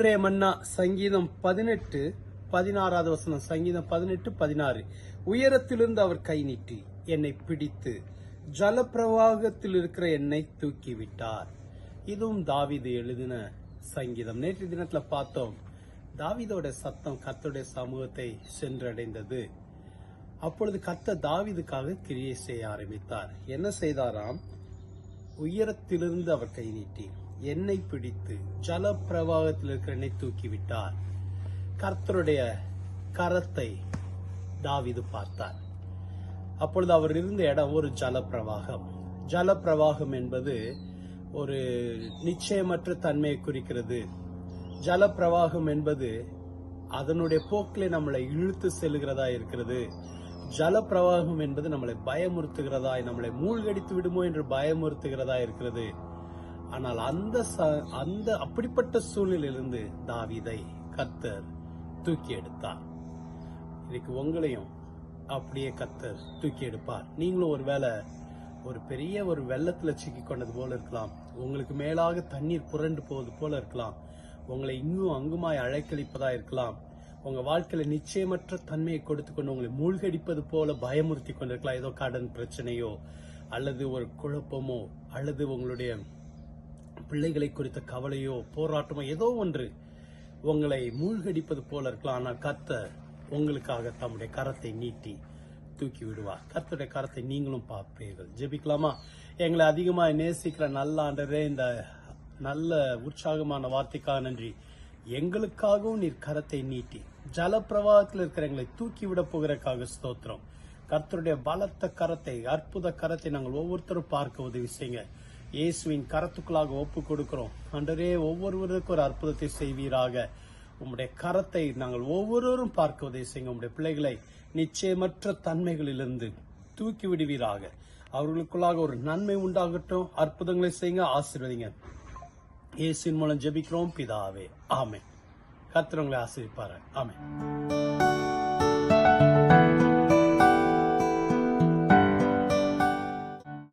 மன்னா சங்கீதம் பதினெட்டு பதினாறாவது வசனம். சங்கீதம் பதினெட்டு பதினாறு. உயரத்திலிருந்து அவர் கை நீட்டி என்னை பிடித்து ஜலப்பிரவாகத்தில் இருக்கிற என்னை தூக்கி விட்டார் இதுவும் தாவிது எழுதின சங்கீதம். நேற்று தினத்துல பார்த்தோம் தாவிதோட சத்தம் கத்தோடைய சமூகத்தை சென்றடைந்தது. அப்பொழுது கத்த தாவிதுக்காக கிரியை செய்ய ஆரம்பித்தார். என்ன செய்தாராம்? உயரத்திலிருந்து அவர் கை நீட்டி என்னை பிடித்து ஜல பிரவாகத்தில் இருக்கிற என்னை தூக்கி விட்டார் கர்த்தருடைய கரத்தை தாவீது பார்த்தார். அப்பொழுது அவர் இருந்த இடம் ஒரு ஜல பிரவாகம் ஜல பிரவாகம் என்பது ஒரு நிச்சயமற்ற தன்மையை குறிக்கிறது. ஜல பிரவாகம் என்பது அதனுடைய போக்கிலே நம்மளை இழுத்து செல்கிறதா இருக்கிறது. ஜல பிரவாகம் என்பது நம்மளை பயமுறுத்துகிறதா நம்மளை மூழ்கடித்து விடுமோ என்று பயமுறுத்துகிறதா இருக்கிறது. ஆனால் அந்த ச- அந்த அப்படிப்பட்ட சூழ்நிலையிலிருந்து தாவிதை கத்தர் தூக்கி எடுத்தார். இன்னைக்கு உங்களையும் அப்படியே கத்தர் தூக்கி எடுப்பார். நீங்களும் ஒருவேளை ஒரு பெரிய ஒரு வெள்ளத்துல சிக்கி கொண்டது போல இருக்கலாம். உங்களுக்கு மேலாக தண்ணீர் புரண்டு போவது போல இருக்கலாம். உங்களை இங்கும் அங்குமாய் அழைக்கழிப்பதா இருக்கலாம். உங்க வாழ்க்கையில நிச்சயமற்ற தன்மையை கொடுத்து கொண்டு உங்களை மூழ்கடிப்பது போல பயமுறுத்தி கொண்டிருக்கலாம். ஏதோ கடன் பிரச்சனையோ அல்லது ஒரு குழப்பமோ அல்லது உங்களுடைய பிள்ளைகளை குறித்த கவலையோ போராட்டமோ ஏதோ ஒன்று உங்களை மூழ்கடிப்பது போல இருக்கலாம். ஆனால் கர்த்தர் உங்களுக்காக தம்முடைய கரத்தை நீட்டி தூக்கி விடுவார். கர்த்தருடைய கரத்தை நீங்களும் பார்ப்பீர்கள். ஜெபிக்கலாமா? எங்களை அதிகமாக நேசிக்கிற நல்ல ஆண்டரே இந்த நல்ல உற்சாகமான வார்த்தைக்காக நன்றி. எங்களுக்காகவும் நீர் கரத்தை நீட்டி ஜல பிரவாகத்தில் இருக்கிற எங்களை தூக்கி விட போகிறக்காக ஸ்தோத்திரம். கர்த்தருடைய பலத்த கரத்தை அற்புத கரத்தை நாங்கள் ஒவ்வொருத்தரும் பார்க்க உதவி செய்யுங்க. இயேசுவின் கரத்துக்குள்ளாக ஒப்பு கொடுக்கிறோம். அன்றரே ஒவ்வொருவருக்கும் ஒரு அற்புதத்தை செய்வீராக. உம்முடைய கரத்தை நாங்கள் ஒவ்வொருவரும் பார்க்குவதை உதவி செய்யுங்க. உம்முடைய பிள்ளைகளை நிச்சயமற்ற தன்மைகளிலிருந்து தூக்கி விடுவீராக. அவர்களுக்குள்ளாக ஒரு நன்மை உண்டாகட்டும். அற்புதங்களை செய்யுங்க. ஆசீர்வதிங்க. இயேசுவின் மூலம் ஜெபிக்கிறோம். பிதாவே. ஆமே கத்திரவங்களை ஆசிரிப்பாரு ஆமே